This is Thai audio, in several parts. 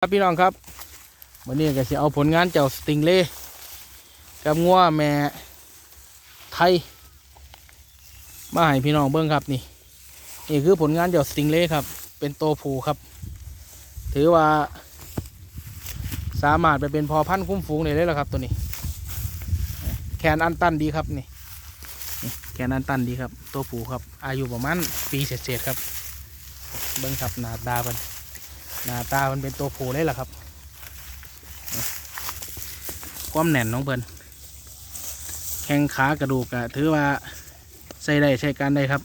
ครับพี่น้องครับวันนี้ก็จะเอาผลงานเจ้าสติงเล่กับงัวแม่ไทย มาให้พี่น้องเบิ้งครับนี่นี่คือผลงานเจ้าสติงเล่ครับ เป็นโตผูครับ ถือว่าสามารถไปเป็นพอพันคุ้มฝูงได้เลยละครับตัวนี้ แขนอันตันดีครับนี่นแขนอันตันดีครับ ตัวผูครับ อายุประมาณปีเศษๆครับ เบิ้งครับหนาตาเป็น หน้าตามันเป็นตัวผู้เลยล่ะครับ ความแน่นน้องเพิ่นแข้งขากระดูกอะถือว่าใส่ได้ใช้การได้ครับ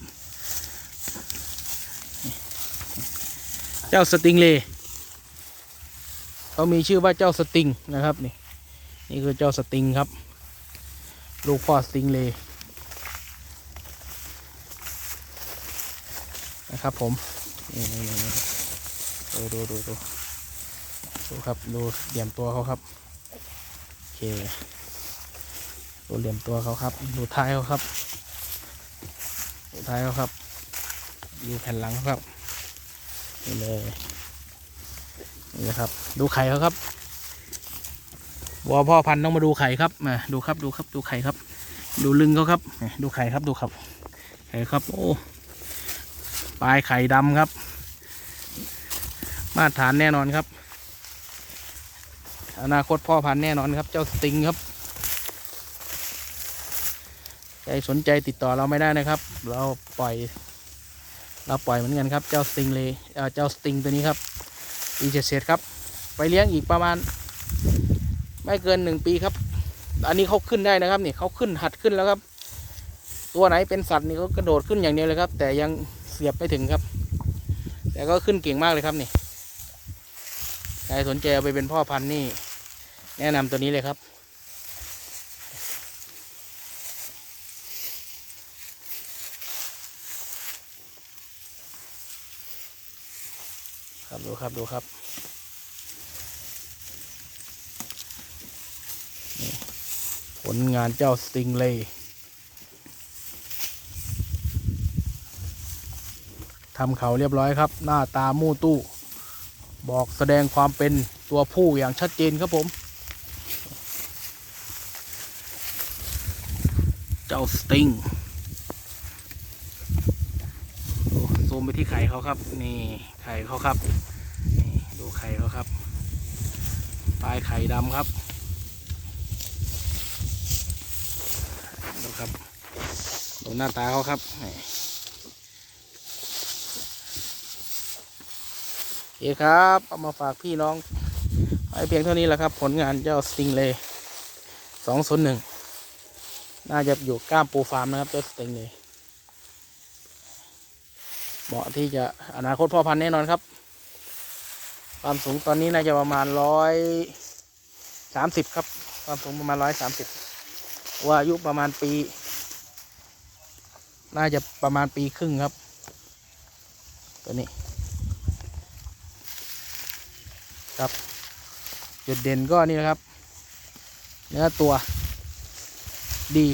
เจ้าสติงเลเขามีชื่อว่าเจ้าสติงนะครับนี่นี่คือเจ้าสติงครับ ลูกพ่อสติงเลนะครับผมนี่นี่นี่ ดูดูดูดูดูครับดูเหลี่ยมตัวเขาครับโอเคดูเหลี่ยมตัวเขาครับ ดูท้ายเขาครับ ดูท้ายเขาครับดูแผ่นหลังเขาครับนี่เลยนี่นะครับ ดูไข่เขาครับวัวพ่อพันธุ์ต้องมาดูไข่ครับมาดูครับดูครับดูไข่ครับ ดูลึงเขาครับ ดูไข่ครับดูครับไข่ครับ โอ้ปลายไข่ดำครับ มาตรฐานแน่นอนครับ อนาคตพ่อพันธุ์แน่นอนครับ เจ้าสติงครับใจสนใจติดต่อเราไม่ได้นะครับ เราปล่อย เราปล่อยเหมือนกันครับ เจ้าสติงเลยเเจ้าสติงตัวนี้ครับปีเจ็ดเศษครับ ไปเลี้ยงอีกประมาณ ไม่เกินหนึ่งปีครับ อันนี้เขาขึ้นได้นะครับนี่เขาขึ้นหัดขึ้นแล้วครับ ตัวไหนเป็นสัตว์นี่เขากระโดดขึ้นอย่างเดียวเลยครับ แต่ยังเสียบไม่ถึงครับ แต่ก็ขึ้นเก่งมากเลยครับนี่ ครสนใจเอาไปเป็นพ่อพันธุ์นี่ แนะนำตัวนี้เลยครับ ครับดูครับดูครับผลงานเจ้าสติงเลย์ทำเขาเรียบร้อยครับ หน้าตามู่ตู้ บอกแสดงความเป็นตัวผู้อย่างชัดเจนครับผม เจ้าสติงซูมไปที่ไข่เขาครับ นี่ไข่เขาครับนี่ดูไข่เขาครับปลายไข่ดำครับดูครับดูหน้าตาเขาครับนี่โอ เคครับ เอามาฝากพี่น้องไว้เพียงเท่านี้แหละครับ ผลงานเจ้าสติงเลยสองศูนย์หนึ่งน่าจะอยู่ก้ามปูฟาร์มนะครับเจ้าสติงเลยเหมาะที่จะอนาคตพ่อพันธุ์แน่นอนครับ ความสูงตอนนี้น่าจะประมาณร้อยสามสิบครับ ความสูงประมาณร้อยสามสิบว่าอายุประมาณปี น่าจะประมาณปีครึ่งครับ ตัวนี้ ครับ จุดเด่นก็นี่นะครับ เนื้อตัว ดี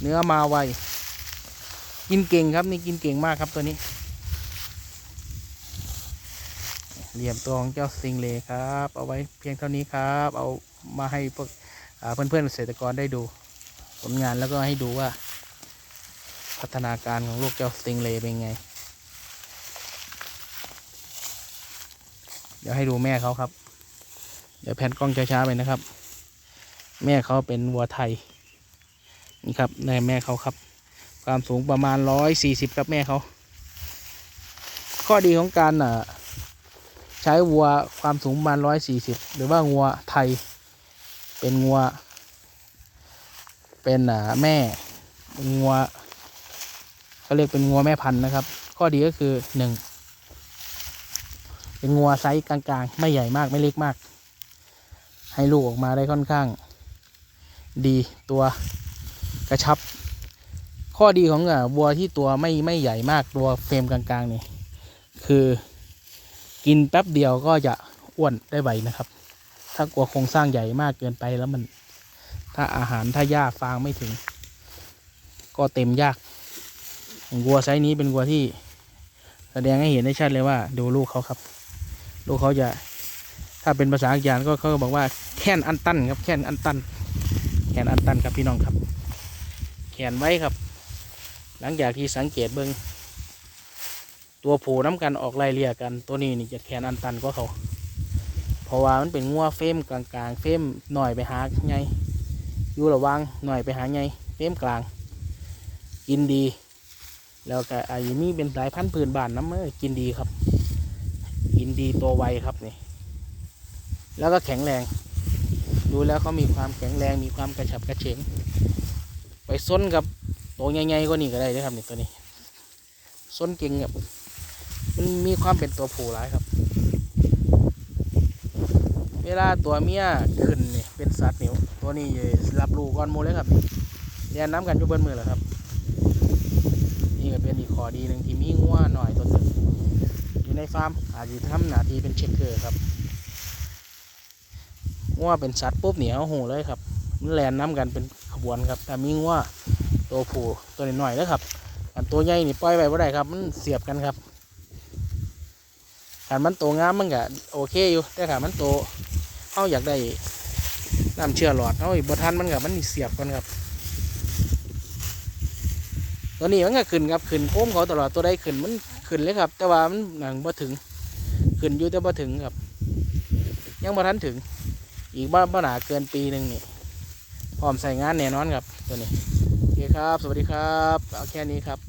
เนื้อมาไว กินเก่งครับนี่กินเก่งมากครับตัวนี้ เหลี่ยมตัวของเจ้าซิงเลครับ เอาไว้เพียงเท่านี้ครับ เอามาให้พวกอ่าเพื่อนๆเกษตรกรได้ดูผลงานแล้วก็ให้ดูว่า พัฒนาการของลูกเจ้าสิงเลเป็นไง เดี๋ยวให้ดูแม่เขาครับ เดี๋ยวแผ่นกล้องช้าๆไปนะครับ แม่เขาเป็นวัวไทย นี่ครับในแม่เขาครับ ความสูงประมาณร้อยสี่สิบครับแม่เขา ข้อดีของการอ่าใช้วัวความสูงประมาณร้อยสี่สิบหรือว่างัวไทย เป็นงัว เป็นอ่าแม่งัวเขาเรียกเป็นงัวแม่พันธุ์นะครับ ข้อดีก็คือหนึ่ง เป็นงัวไซส์กลางๆ ไม่ใหญ่มากไม่เล็กมาก ให้ลูกออกมาได้ค่อนข้าง ดีตัวกระชับ ข้อดีของวัวที่ตัวไม่ไม่ใหญ่มากตัวเฟรมกลางๆนี่คือกินแป๊บเดียวก็จะอ้วนได้ไวนะครับ ถ้ากลัวโครงสร้างใหญ่มากเกินไปแล้วมัน ถ้าอาหารถ้าหญ้าฟางไม่ถึง ก็เต็มยากวัวไซส์นี้เป็นวัวที่ แสดงให้เห็นได้ชัดเลยว่าดูลูกเขาครับ ลูกเขาจะถ้าเป็นภาษาอังกฤษก็เขาบอกว่าแคนอันตันครับแคนอันตันแคนอันตันครับพี่น้องครับ แขนไว้ครับ หลังจากที่สังเกตเบิงตัวผูน้ำกันออกไล่เลี่ยกันตัวนี้นี่จะแขนอันตันก็เขาเพราะว่ามันเป็นงัวเฟมกลางๆเฟมหน่อยไปหาไงอยู่ระวังหน่อยไปหาไงเฟมกลาง กินดี แล้วก็ไอ้มีเป็นสายพันธุ์พื้นบ้านน้ำเออกินดีครับ กินดีตัวไวครับนี่ แล้วก็แข็งแรง ดูแล้วเขามีความแข็งแรงมีความกระฉับกระเฉง ไปส้นกับตัวใหญ่ๆก็นี่ก็ได้ด้อครับนี่ตัวนี้ส้นเก่งแบบมันมีความเป็นตัวผู้หลายครับ เวลาตัวเมียขึ้นนี่เป็นสัตว์นี่ตัวนี้รับรู้ก่อนมูเลยครับเรียนน้ำกันอยู่เบิ้มือแหละครับ นี่ก็เป็นอีกข้อดีหนึ่งที่มีงัวหน่อยตัวหนึง อยู่ในฟาร์มอาจจะทำหน้าที่เป็นเช็คเกอร์ครับงัวเป็นสัตว์ปุ๊บเหนียวหูเลยครับมันแลนน้ำกันเป็นขบวนครับ แต่มีงัวตัวผู้ตัวน้อยๆนะครับอันตัวใหญ่นี่ปล่อยไว้บ่ได้ครับ มันเสียบกันครับขันมันโตงามมันก็โอเคอยู่แต่ขันมันโตเขาอยากได้น้ำเชื่อหลอดเอีกบทันมันกับมันเสียบกันครับ ตัวนี้มันก็ขึ้นครับขึ้นโค้งเขาตลอดตัวใดขึ้นมัน ขึ้นเลยครับ แต่ว่ามันหนังบ่ถึง ขึ้นอยู่แต่บ่ถึงครับ ยังบ่ทันถึง อีกบ้าบ้าหนาเกินปีหนึ่งนี่พร้อมใส่งานแน่นอนครับตัวนี้โอเคครับ สวัสดีครับ เอาแค่นี้ครับ